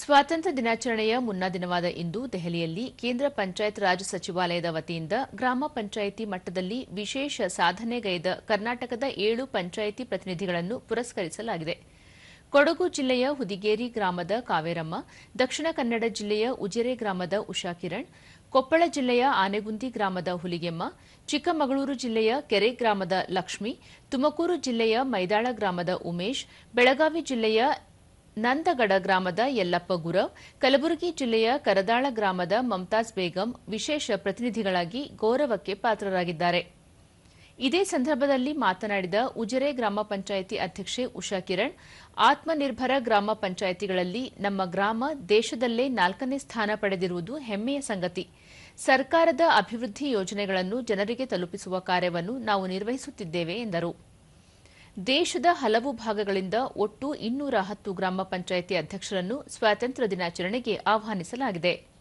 ಸ್ವಾತಂತ್ರ್ಯ ದಿನಾಚರಣೆಯ ಮುನ್ನಾ ದಿನವಾದ ಇಂದು ದೆಹಲಿಯಲ್ಲಿ ಕೇಂದ್ರ ಪಂಚಾಯತ್ ರಾಜ್ ಸಚಿವಾಲಯದ ವತಿಯಿಂದ ಗ್ರಾಮ ಪಂಚಾಯಿತಿ ಮಟ್ಟದಲ್ಲಿ ವಿಶೇಷ ಸಾಧನೆಗೈದ ಕರ್ನಾಟಕದ ಏಳು ಪಂಚಾಯಿತಿ ಪ್ರತಿನಿಧಿಗಳನ್ನು ಪುರಸ್ಕರಿಸಲಾಗಿದೆ. ಕೊಡಗು ಜಿಲ್ಲೆಯ ಹುದಿಗೇರಿ ಗ್ರಾಮದ ಕಾವೇರಮ್ಮ, ದಕ್ಷಿಣ ಕನ್ನಡ ಜಿಲ್ಲೆಯ ಉಜಿರೆ ಗ್ರಾಮದ ಉಷಾ ಕಿರಣ್, ಕೊಪ್ಪಳ ಜಿಲ್ಲೆಯ ಆನೆಗುಂದಿ ಗ್ರಾಮದ ಹುಲಿಗೆಮ್ಮ, ಚಿಕ್ಕಮಗಳೂರು ಜಿಲ್ಲೆಯ ಕೆರೆ ಗ್ರಾಮದ ಲಕ್ಷ್ಮಿ, ತುಮಕೂರು ಜಿಲ್ಲೆಯ ಮೈದಾಳ ಗ್ರಾಮದ ಉಮೇಶ್, ಬೆಳಗಾವಿ ಜಿಲ್ಲೆಯ ನಂದಗಡ ಗ್ರಾಮದ ಯಲ್ಲಪ್ಪ ಗುರವ್, ಕಲಬುರಗಿ ಜಿಲ್ಲೆಯ ಕರದಾಳ ಗ್ರಾಮದ ಮಮತಾಜ್ ಬೇಗಂ ವಿಶೇಷ ಪ್ರತಿನಿಧಿಗಳಾಗಿ ಗೌರವಕ್ಕೆ ಪಾತ್ರರಾಗಿದ್ದಾರೆ. ಇದೇ ಸಂದರ್ಭದಲ್ಲಿ ಮಾತನಾಡಿದ ಉಜರೆ ಗ್ರಾಮ ಪಂಚಾಯಿತಿ ಅಧ್ಯಕ್ಷೆ ಉಷಾ ಕಿರಣ್, ಆತ್ಮನಿರ್ಭರ ಗ್ರಾಮ ಪಂಚಾಯಿತಿಗಳಲ್ಲಿ ನಮ್ಮ ಗ್ರಾಮ ದೇಶದಲ್ಲೇ ನಾಲ್ಕನೇ ಸ್ಥಾನ ಪಡೆದಿರುವುದು ಹೆಮ್ಮೆಯ ಸಂಗತಿ. ಸರ್ಕಾರದ ಅಭಿವೃದ್ಧಿ ಯೋಜನೆಗಳನ್ನು ಜನರಿಗೆ ತಲುಪಿಸುವ ಕಾರ್ಯವನ್ನು ನಾವು ನಿರ್ವಹಿಸುತ್ತಿದ್ದೇವೆ ಎಂದರು. ದೇಶದ ಹಲವು ಭಾಗಗಳಿಂದ ಒಟ್ಟು ಇನ್ನೂರ ಹತ್ತು ಗ್ರಾಮ ಪಂಚಾಯಿತಿ ಅಧ್ಯಕ್ಷರನ್ನು ಸ್ವಾತಂತ್ರ್ಯ ದಿನಾಚರಣೆಗೆ ಆಹ್ವಾನಿಸಲಾಗಿದೆ.